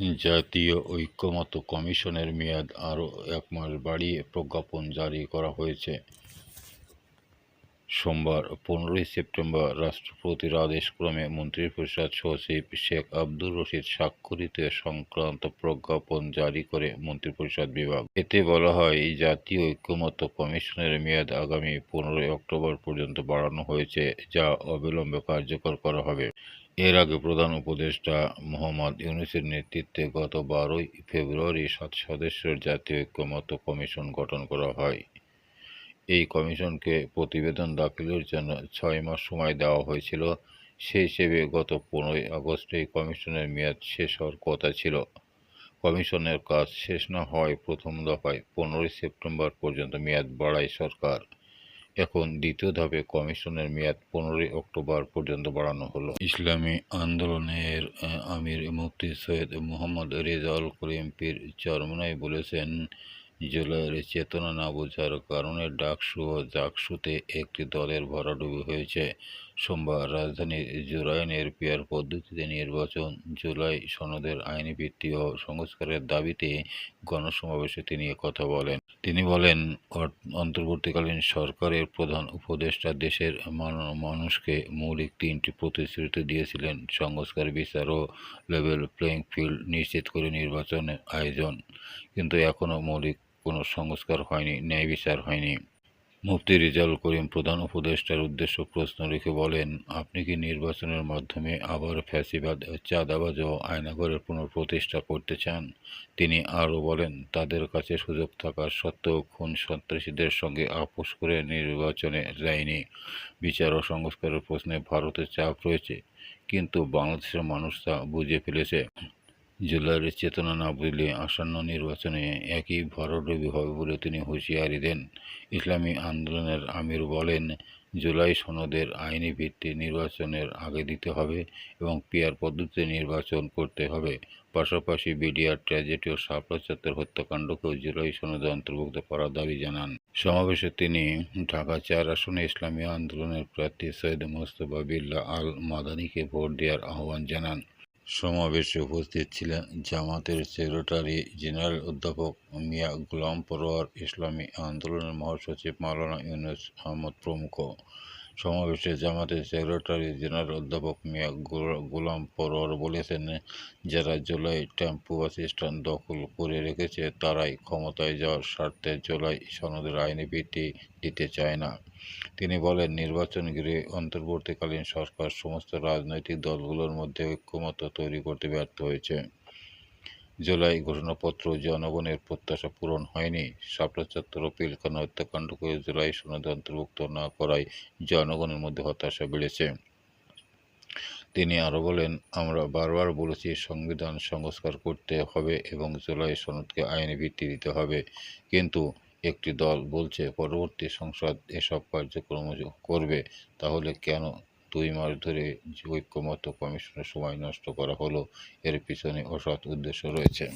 জাতীয় ঐকমত্য কমিশনের মেয়াদ আরও এক মাস বাড়িয়ে প্রজ্ঞাপন জারি করা হয়েছে। সোমবার পনেরোই সেপ্টেম্বর রাষ্ট্রপতির আদেশক্রমে মন্ত্রিপরিষদ সচিব শেখ আব্দুর রশিদ স্বাক্ষরিত সংক্রান্ত প্রজ্ঞাপন জারি করে মন্ত্রিপরিষদ বিভাগ। এতে বলা হয়, জাতীয় ঐকমত্য কমিশনের মেয়াদ আগামী পনেরোই অক্টোবর পর্যন্ত বাড়ানো হয়েছে, যা অবিলম্বে কার্যকর করা হবে। এর আগে প্রধান উপদেষ্টা মোহাম্মদ ইউনূসের নেতৃত্বে গত বারোই ফেব্রুয়ারি সাত সদস্যের জাতীয় ঐকমত্য কমিশন গঠন করা হয়। এই কমিশনকে প্রতিবেদন দাখিলের জন্য ছয় মাস সময় দেওয়া হয়েছিল। সেই হিসেবে গত পনেরোই আগস্ট এই কমিশনের মেয়াদ শেষ হওয়ার কথা ছিল। কমিশনের কাজ শেষ না হওয়ায় প্রথম দফায় পনেরোই সেপ্টেম্বর পর্যন্ত মেয়াদ বাড়ায় সরকার। এখন দ্বিতীয় ধাপে কমিশনের মেয়াদ পনেরোই অক্টোবর পর্যন্ত বাড়ানো হলো। ইসলামী আন্দোলনের আমির মুফতি সৈয়দ মোহাম্মদ রেজাউল করিম পীর চরমনাই বলেছেন জুলাইয়ের চেতনা না বোঝার কারণে ডাকসু ও জাকসুতে একটি দলের ভরাডুবি হয়েছে। সোমবার রাজধানীর জুরাইনের পিয়ার পদ্ধতিতে নির্বাচন জুলাই সনদের আইনি ভিত্তি ও সংস্কারের দাবিতে গণসমাবেশে তিনি কথা বলেন। তিনি বলেন অন্তর্বর্তীকালীন সরকারের প্রধান উপদেষ্টা দেশের মানুষকে মৌলিক তিনটি প্রতিশ্রুতি দিয়েছিলেন, সংস্কার, বিচার ও লেভেল প্লেয়িং ফিল্ড নিশ্চিত করে নির্বাচনের আয়োজন। কিন্তু এখনও মৌলিক কোনো সংস্কার হয়নি, ন্যায় বিচার হয়নি। মুফতি রেজাউল করিম প্রধান উপদেষ্টার উদ্দেশ্য প্রশ্ন রেখে বলেন, আপনি কি নির্বাচনের মাধ্যমে আবার ফ্যাসিবাদ, চাঁদাবাজ ও আয়নাগরের পুনঃপ্রতিষ্ঠা করতে চান? তিনি আরও বলেন, তাদের কাছে সুযোগ থাকা সত্ত্বেও খুন সন্ত্রাসীদের সঙ্গে আপোষ করে নির্বাচনে যায়নি। বিচার ও সংস্কারের প্রশ্নে ভারতের চাপ রয়েছে, কিন্তু বাংলাদেশের মানুষ তা বুঝে ফেলেছে। জুলাইয়ের চেতনা না বুঝলে আসন্ন নির্বাচনে একই ভরাডুবি হবে বলে তিনি হুঁশিয়ারি দেন। ইসলামী আন্দোলনের আমির বলেন, জুলাই সনদের আইনি ভিত্তি নির্বাচনের আগে দিতে হবে এবং পিয়ার পদ্ধতিতে নির্বাচন করতে হবে। পাশাপাশি বিডিআর ট্র্যাজেডি ও শাপলা চত্বর হত্যাকাণ্ডকেও জুলাই সনদে অন্তর্ভুক্ত করার দাবি জানান। সমাবেশে তিনি ঢাকা চার আসনে ইসলামী আন্দোলনের প্রার্থী সৈয়দ মোস্তফা বিল্লাহ আল মাদানিকে ভোট দেওয়ার আহ্বান জানান। সমাবেশে উপস্থিত ছিলেন জামাতের সেক্রেটারি জেনারেল অধ্যাপক মিয়া গুলাম পরোয়ার, ইসলামী আন্দোলনের মহাসচিব মাওলানা ইউনুস আহমদ প্রমুখ। সমাবেশে জামাতের সেক্রেটারি জেনারেল অধ্যাপক মিয়া গোলাম পরোয়ার বলেছেন, যারা জুলাই টেম্পু স্ট্যান্ড দখল করে রেখেছে, তারাই ক্ষমতায় যাওয়ার স্বার্থে জুলাই সনদের আইনি ভিত্তি দিতে চায় না। তিনি বলেন, নির্বাচন ঘিরে অন্তর্বর্তীকালীন সরকার সমস্ত রাজনৈতিক দলগুলোর মধ্যে ঐক্যমত্য তৈরি করতে ব্যর্থ হয়েছে। জুলাই ঘোষণাপত্র জনগণের প্রত্যাশা পূরণ হয়নি। শাপলা চত্বর পিলখানা হত্যাকাণ্ডকে জুলাই সনদে অন্তর্ভুক্ত না করায় জনগণের মধ্যে হতাশা বেড়েছে। তিনি আরও বলেন, আমরা বারবার বলেছি সংবিধান সংস্কার করতে হবে এবং জুলাই সনদকে আইনি ভিত্তি দিতে হবে। কিন্তু একটি দল বলছে পরবর্তী সংসদ এসব কার্যক্রম করবে। তাহলে কেন দুই মাস ধরে ঐক্যমত্য কমিশনের সময় নষ্ট করা হলো এর পিছনে অসৎ উদ্দেশ্য রয়েছে।